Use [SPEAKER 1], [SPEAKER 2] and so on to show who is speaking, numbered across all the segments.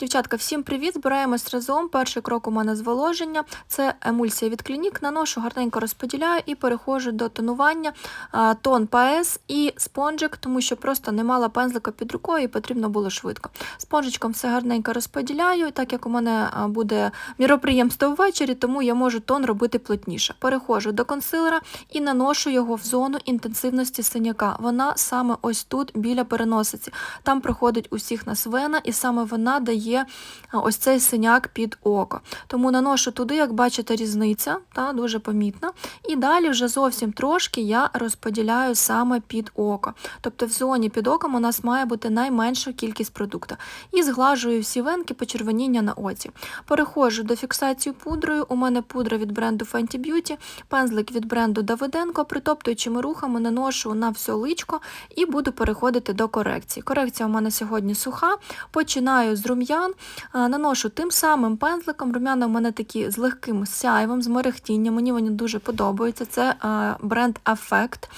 [SPEAKER 1] Дівчатка, всім привіт! Збираємось разом. Перший крок у мене зволоження це емульсія від клінік. Наношу, гарненько розподіляю і переходжу до тонування тон ПАЕС і спонжик, тому що просто не мала пензлика під рукою і потрібно було швидко. Спонжичком все гарненько розподіляю, так як у мене буде міроприємство ввечері, тому я можу тон робити плотніше. Переходжу до консилера і наношу його в зону інтенсивності синяка. Вона саме ось тут біля переносиці. Там проходить усіх нас вена, і саме вона дає а, ось цей синяк під око. Тому наношу туди, як бачите, різниця, та, дуже помітна. І далі вже зовсім трошки я розподіляю саме під око. Тобто в зоні під оком у нас має бути найменша кількість продукту. І зглажую всі венки почервоніння на оці. Переходжу до фіксації пудрою. У мене пудра від бренду Fenty Beauty, пензлик від бренду Давиденко, притоптуючими рухами наношу на все личко і буду переходити до корекції. Корекція у мене сьогодні суха. Починаю з рум'ян, а, наношу тим самим пензликом. Рум'яна у мене такі з легким сяйвом, з мерехтінням. Мені вони дуже подобаються. Це бренд Affect.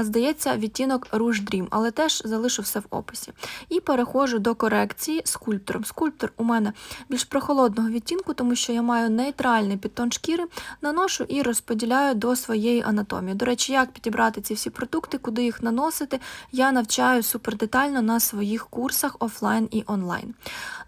[SPEAKER 1] Здається, відтінок Rouge Dream, але теж залишу все в описі. І переходжу до корекції скульптором. Скульптор у мене більш прохолодного відтінку, тому що я маю нейтральний підтон шкіри, наношу і розподіляю до своєї анатомії. До речі, як підібрати ці всі продукти, куди їх наносити, я навчаю супер детально на своїх курсах офлайн і онлайн.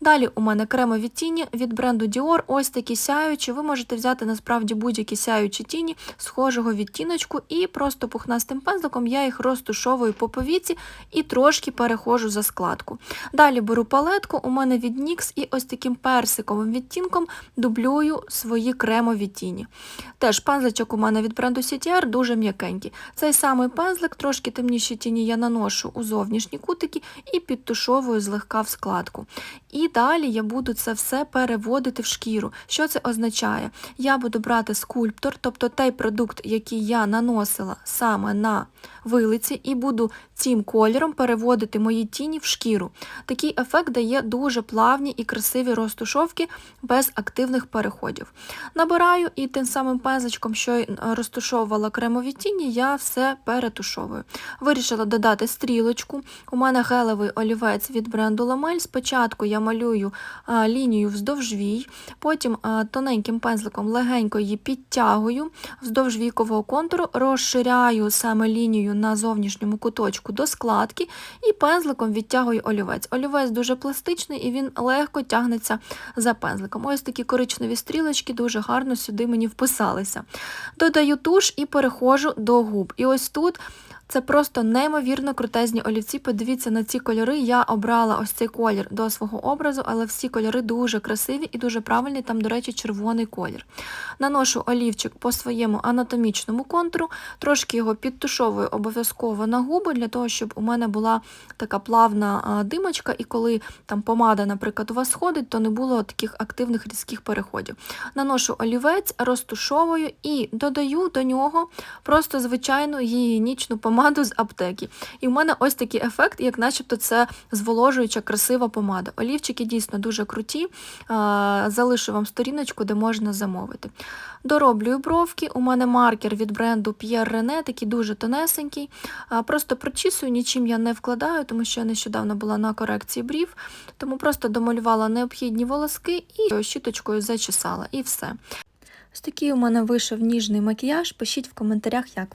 [SPEAKER 1] Далі у мене кремові тіні від бренду Dior, ось такі сяючі. Ви можете взяти насправді будь-які сяючі тіні схожого відтіночку, і просто пухнастим пензликом я їх розтушовую по повіці і трошки перехожу за складку. Далі беру палетку, у мене від NYX і ось таким персиковим відтінком дублюю свої кремові тіні. Теж пензличок у мене від бренду CTR дуже м'якенький. Цей самий пензлик, трошки темніші тіні я наношу у зовнішні кутики і підтушовую злегка в складку. І далі я буду це все переводити в шкіру. Що це означає? Я буду брати скульптор, тобто той продукт, який я наносила саме на вилиці, і буду цим кольором переводити мої тіні в шкіру. Такий ефект дає дуже плавні і красиві розтушовки без активних переходів. Набираю і тим самим пензличком, що розтушовувала кремові тіні, я все перетушовую. Вирішила додати стрілочку. У мене гелевий олівець від бренду Ламель. Спочатку я малюю а, лінію вздовж вій, потім а, тоненьким пензликом легенько її підтягую вздовж вікового контуру, розширяю саме лінію на зовнішньому куточку до складки і пензликом відтягую олівець. Олівець дуже пластичний і він легко тягнеться за пензликом. Ось такі коричневі стрілочки дуже гарно сюди мені вписалися. Додаю туш і переходжу до губ. І ось тут. Це просто неймовірно крутезні олівці. Подивіться на ці кольори. Я обрала ось цей колір до свого образу, але всі кольори дуже красиві і дуже правильні. Там, до речі, червоний колір. Наношу олівчик по своєму анатомічному контуру, трошки його підтушовую обов'язково на губи, для того, щоб у мене була така плавна димочка, і коли там помада, наприклад, у вас сходить, то не було таких активних різких переходів. Наношу олівець, розтушовую і додаю до нього просто звичайну гігієнічну помаду помаду з аптеки. І в мене ось такий ефект, як начебто це зволожуюча красива помада. Олівчики дійсно дуже круті. Залишу вам сторіночку, де можна замовити. Дороблюю бровки. У мене маркер від бренду Pierre René, такий дуже тонесенький. Просто прочісую, нічим я не вкладаю, тому що я нещодавно була на корекції брів, тому просто домалювала необхідні волоски і щіточкою зачесала. І все. Ось такий у мене вийшов ніжний макіяж. Пишіть в коментарях, як.